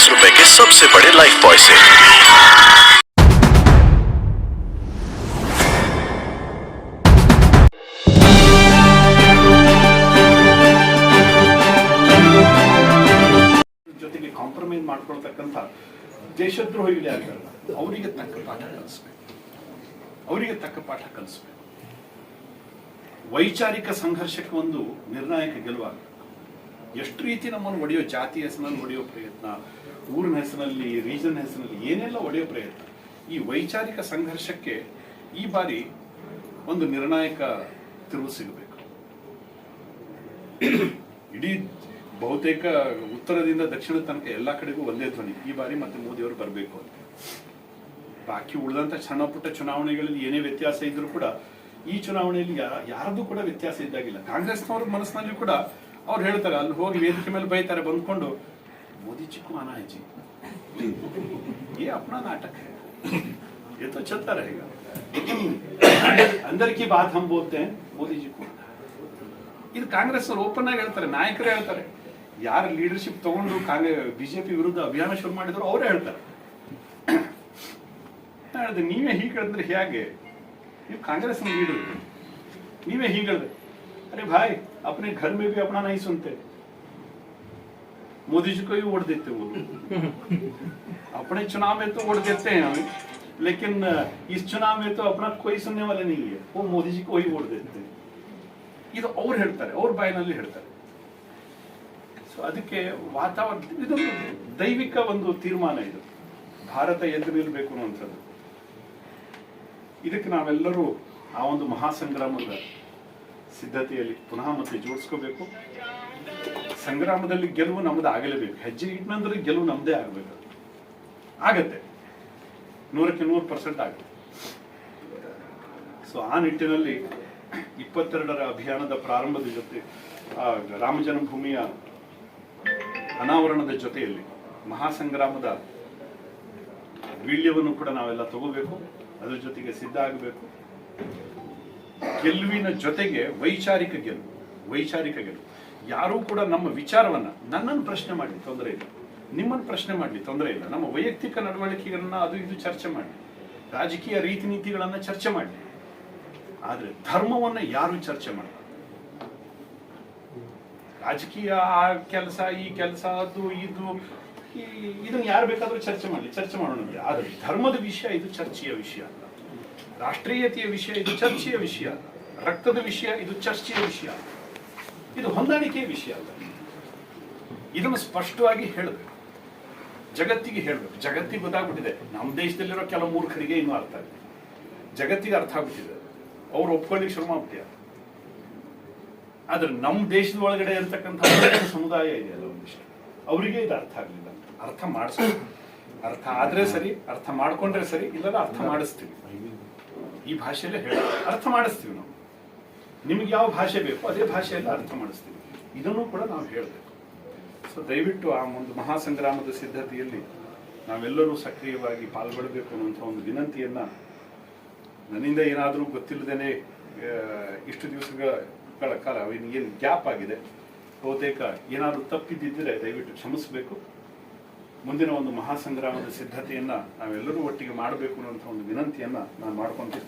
रुपए के सबसे बड़े लाइफ बॉय से ಜೊತೆಗೆ ಕಾಂಪ್ರಮೈಸ್ ಮಾಡ್ಕೊಳ್ತಕ್ಕಂಥ ದೇಶದ್ರೋಹಿಗಳೇ ಆಗ್ತಾರಲ್ಲ ಅವರಿಗೆ ತಕ್ಕ ಪಾಠ ಕಲಿಸ್ಬೇಕು ಅವರಿಗೆ ತಕ್ಕ ಪಾಠ ಕಲಿಸ್ಬೇಕು ವೈಚಾರಿಕ ಸಂಘರ್ಷಕ್ಕೆ ಒಂದು ನಿರ್ಣಾಯಕ ಗೆಲುವಾಗ ಎಷ್ಟು ರೀತಿ ನಮ್ಮನ್ನು ಒಡೆಯೋ ಜಾತಿ ಹೆಸರಿನಲ್ಲಿ ಒಡೆಯೋ ಪ್ರಯತ್ನ, ಊರಿನ ಹೆಸರಿನಲ್ಲಿ, ರೀಜನ್ ಹೆಸರಿನಲ್ಲಿ ಏನೆಲ್ಲ ಒಡೆಯೋ ಪ್ರಯತ್ನ, ಈ ವೈಚಾರಿಕ ಸಂಘರ್ಷಕ್ಕೆ ಈ ಬಾರಿ ಒಂದು ನಿರ್ಣಾಯಕ ತಿರುವು ಸಿಗಬೇಕು. ಇಡೀ ಬಹುತೇಕ ಉತ್ತರದಿಂದ ದಕ್ಷಿಣ ತನಕ ಎಲ್ಲ ಕಡೆಗೂ ಒಂದೇ ಧ್ವನಿ. ಈ ಬಾರಿ ಮತ್ತೆ ಮೋದಿಯವರು ಬರಬೇಕು ಅಂತ. ಬಾಕಿ ಉಳಿದಂತ ಸಣ್ಣ ಪುಟ್ಟ ಚುನಾವಣೆಗಳಲ್ಲಿ ಏನೇ ವ್ಯತ್ಯಾಸ ಇದ್ರೂ ಕೂಡ ಈ ಚುನಾವಣೆಯಲ್ಲಿ ಯಾರದ್ದು ಕೂಡ ವ್ಯತ್ಯಾಸ ಇದ್ದಾಗಿಲ್ಲ. ಕಾಂಗ್ರೆಸ್ನವ್ರ ಮನಸ್ಸಿನಲ್ಲಿ ಕೂಡ ಅವ್ರು ಹೇಳ್ತಾರೆ, ಅಲ್ಲಿ ಹೋಗಿ ವೇದಿಕೆ ಮೇಲೆ ಬೈತಾರೆ, ಬಂದ್ಕೊಂಡು, ಮೋದಿ ಚಿಕ್ಕ ಮಾನ ಹಚ್ಚಿ ಏ, ಅಪ್ನ ನಾಟಕ. ಎತ್ತ तो ಈಗ. रहेगा अंदर की बात हम बोलते ಇದು ಕಾಂಗ್ರೆಸ್ ಅವರು ಓಪನ್ ಆಗಿ ಹೇಳ್ತಾರೆ, ನಾಯಕರೇ ಹೇಳ್ತಾರೆ. ಯಾರು ಲೀಡರ್ಶಿಪ್ ತಗೊಂಡು ಕಾಂಗ್ರೆಸ್ ಬಿಜೆಪಿ ವಿರುದ್ಧ ಅಭಿಯಾನ ಶುರು ಮಾಡಿದ್ರು, ಅವರೇ ಹೇಳ್ತಾರೆ. ಹೇಳಿದೆ, ನೀವೇ ಹೀಗೆ ಹೇಳಿದ್ರೆ ಹೇಗೆ? ನೀವು ಕಾಂಗ್ರೆಸ್ ಲೀಡರ್ ನೀವೇ ಹೀಗೆ ಹೇಳಿದ್ರೆ अरे भाई अपने घर में भी अपना नहीं सुनते मोदी जी को ही वोट देते वो अपने चुनाव में तो वोट देते हैं हमें लेकिन इस चुनाव में तो अपना कोई सुनने वाला नहीं है वो मोदी जी को ही वोट देते हैं ಇದು ಅವ್ರು ಹೇಳ್ತಾರೆ ಅವ್ರ ಬಾಯಿನಲ್ಲಿ ಹೇಳ್ತಾರೆ ಸೊ ಅದಕ್ಕೆ ವಾತಾವರಣ ಇದೊಂದು ದೈವಿಕ ಒಂದು ತೀರ್ಮಾನ ಇದು ಭಾರತ ಎದ್ದು ನಿಲ್ಲಬೇಕು ಅನ್ನುವಂಥದ್ದು ಇದಕ್ಕೆ ನಾವೆಲ್ಲರೂ ಆ ಒಂದು ಮಹಾಸಂಗ್ರಾಮದ ಸಿದ್ಧತೆಯಲ್ಲಿ ಪುನಃ ಮತ್ತೆ ಜೋಡಿಸ್ಕೋಬೇಕು. ಸಂಗ್ರಾಮದಲ್ಲಿ ಗೆಲುವು ನಮ್ದು ಆಗಲೇಬೇಕು. ಹೆಜ್ಜೆ ಇಟ್ನಂದ್ರೆ ಗೆಲುವು ನಮ್ದೇ ಆಗಬೇಕು. ಆಗತ್ತೆ. ನೂರಕ್ಕೆ ನೂರು ಪರ್ಸೆಂಟ್ ಆಗುತ್ತೆ. ಸೊ ಆ ನಿಟ್ಟಿನಲ್ಲಿ ಇಪ್ಪತ್ತೆರಡರ ಅಭಿಯಾನದ ಪ್ರಾರಂಭದ ಜೊತೆ ಆ, ರಾಮ ಜನ್ಮಭೂಮಿಯ ಅನಾವರಣದ ಜೊತೆಯಲ್ಲಿ ಮಹಾಸಂಗ್ರಾಮದ ವೀಳ್ಯವನ್ನು ಕೂಡ ನಾವೆಲ್ಲ ತಗೋಬೇಕು. ಅದ್ರ ಜೊತೆಗೆ ಸಿದ್ಧ ಆಗಬೇಕು. ಗೆಲುವಿನ ಜೊತೆಗೆ ವೈಚಾರಿಕ ಗೆಲುವು ವೈಚಾರಿಕ ಗೆಲುವು. ಯಾರೂ ಕೂಡ ನಮ್ಮ ವಿಚಾರವನ್ನ, ನನ್ನನ್ನು ಪ್ರಶ್ನೆ ಮಾಡಲಿ, ತೊಂದರೆ ಇಲ್ಲ. ನಿಮ್ಮನ್ನು ಪ್ರಶ್ನೆ ಮಾಡಲಿ, ತೊಂದರೆ ಇಲ್ಲ. ನಮ್ಮ ವೈಯಕ್ತಿಕ ನಡವಳಿಕೆಗಳನ್ನ ಅದು ಇದು ಚರ್ಚೆ ಮಾಡಲಿ. ರಾಜಕೀಯ ರೀತಿ ನೀತಿಗಳನ್ನ ಚರ್ಚೆ ಮಾಡಲಿ. ಆದ್ರೆ ಧರ್ಮವನ್ನ ಯಾರು ಚರ್ಚೆ ಮಾಡಲ್ಲ. ರಾಜಕೀಯ ಆ ಕೆಲಸ, ಈ ಕೆಲಸ, ಅದು ಇದು ಇದನ್ನ ಯಾರು ಬೇಕಾದ್ರೂ ಚರ್ಚೆ ಮಾಡಲಿ, ಚರ್ಚೆ ಮಾಡೋಣ. ಆದ್ರೆ ಧರ್ಮದ ವಿಷಯ, ಇದು ಚರ್ಚೆಯ ವಿಷಯ ಅಲ್ಲ. ರಾಷ್ಟ್ರೀಯತೆಯ ವಿಷಯ, ಇದು ಚರ್ಚೆಯ ವಿಷಯ, ರಕ್ತದ ವಿಷಯ, ಇದು ಚರ್ಚೆಯ ವಿಷಯ. ಇದು ಹೊಂದಾಣಿಕೆಯ ವಿಷಯ ಅಲ್ಲ. ಇದನ್ನು ಸ್ಪಷ್ಟವಾಗಿ ಹೇಳಬೇಕು. ಜಗತ್ತಿಗೆ ಹೇಳಬೇಕು. ಜಗತ್ತಿಗೆ ಗೊತ್ತಾಗ್ಬಿಟ್ಟಿದೆ. ನಮ್ಮ ದೇಶದಲ್ಲಿರೋ ಕೆಲವು ಮೂರ್ಖರಿಗೆ ಇನ್ನೂ ಅರ್ಥ ಆಗಿದೆ. ಜಗತ್ತಿಗೆ ಅರ್ಥ ಆಗ್ಬಿಟ್ಟಿದೆ. ಅವ್ರು ಒಪ್ಕೊಳ್ಳಿಕ್ಕೆ ಶುರು ಮಾಡ್ಬಿಟ್ಟಾರೆ ಆದ್ರೆ ನಮ್ಮ ದೇಶದ ಒಳಗಡೆ ಇರ್ತಕ್ಕಂಥ ಸಮುದಾಯ ಇದೆಯಲ್ಲ ಒಂದಿಷ್ಟು. ಅವರಿಗೆ ಇದು ಅರ್ಥ ಆಗಲಿಲ್ಲ ಅರ್ಥ ಮಾಡಿಸ್ಬೇಕು. ಅರ್ಥ ಆದ್ರೆ ಸರಿ, ಅರ್ಥ ಮಾಡ್ಕೊಂಡ್ರೆ ಸರಿ ಇಲ್ಲದ ಅರ್ಥ ಮಾಡಿಸ್ತೀವಿ. ಈ ಭಾಷೆಯಲ್ಲೇ ಹೇಳ, ಅರ್ಥ ಮಾಡಿಸ್ತೀವಿ ನಾವು. ನಿಮ್ಗೆ ಯಾವ ಭಾಷೆ ಬೇಕು ಅದೇ ಭಾಷೆಯಲ್ಲಿ ಅರ್ಥ ಮಾಡಿಸ್ತೀವಿ. ಇದನ್ನು ಕೂಡ ನಾವು ಹೇಳಬೇಕು. ಸೊ ದಯವಿಟ್ಟು ಆ ಒಂದು ಮಹಾಸಂಗ್ರಾಮದ ಸಿದ್ಧತೆಯಲ್ಲಿ ನಾವೆಲ್ಲರೂ ಸಕ್ರಿಯವಾಗಿ ಪಾಲ್ಗೊಳ್ಳಬೇಕು ಅನ್ನುವಂಥ ಒಂದು ವಿನಂತಿಯನ್ನ ನನ್ನಿಂದ ಏನಾದರೂ ಗೊತ್ತಿಲ್ಲದೇನೆ ಇಷ್ಟು ದಿವಸಗಳ ಕಾಲ ಏನು ಗ್ಯಾಪ್ ಆಗಿದೆ? ಬಹುತೇಕ ಏನಾದರೂ ತಪ್ಪಿದ್ದಿದ್ದರೆ ದಯವಿಟ್ಟು ಕ್ಷಮಿಸಬೇಕು. ಮುಂದಿನ ಒಂದು ಮಹಾಸಂಗ್ರಾಮದ ಸಿದ್ಧತೆಯನ್ನು ನಾವೆಲ್ಲರೂ ಒಟ್ಟಿಗೆ ಮಾಡಬೇಕು ಅನ್ನುವಂಥ ಒಂದು ವಿನಂತಿಯನ್ನು ನಾನು ಮಾಡ್ಕೊಂತೀನಿ